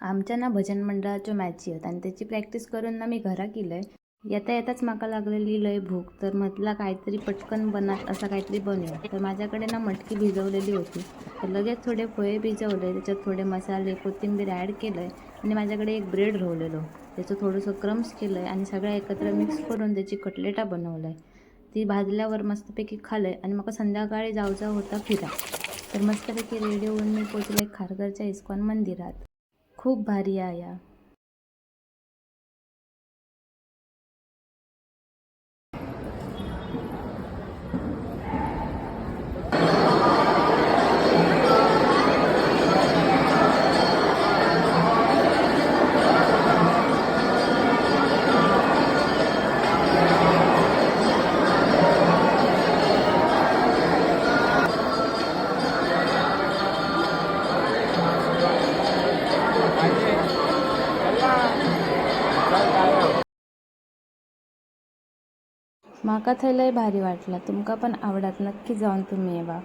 आमच्या ना भजन मंडळाच्यो मॅची आहेत आणि त्याची प्रॅक्टिस करून ना मी घरा केलंय येता येताच माका लागलेली लय भूक तर म्हटला काहीतरी पटकन बनात असं काहीतरी बनव. तर माझ्याकडे ना मटकी भिजवलेली होती. तर लगेच थोडे पोहे भिजवले त्याच्यात थोडे मसाले कोथिंबीर ॲड केलं आहे आणि माझ्याकडे एक ब्रेड रोवलेलो. त्याचं थोडंसं क्रम्स केलं आहे आणि सगळं एकत्र मिक्स करून त्याची कटलेटा बनवलं आहे ती भाजल्यावर मस्तपैकी खालं आहे आणि मग संध्याकाळी जावचा होता फिरा तर मस्तपैकी रेडी होऊन मी पोचले खारघरच्या इस्कॉन मंदिरात. खूप भारी आहे या. माका थंय लय भारी वाटला. तुमका पण आवडत. नक्की जाऊन तुम्ही येवा.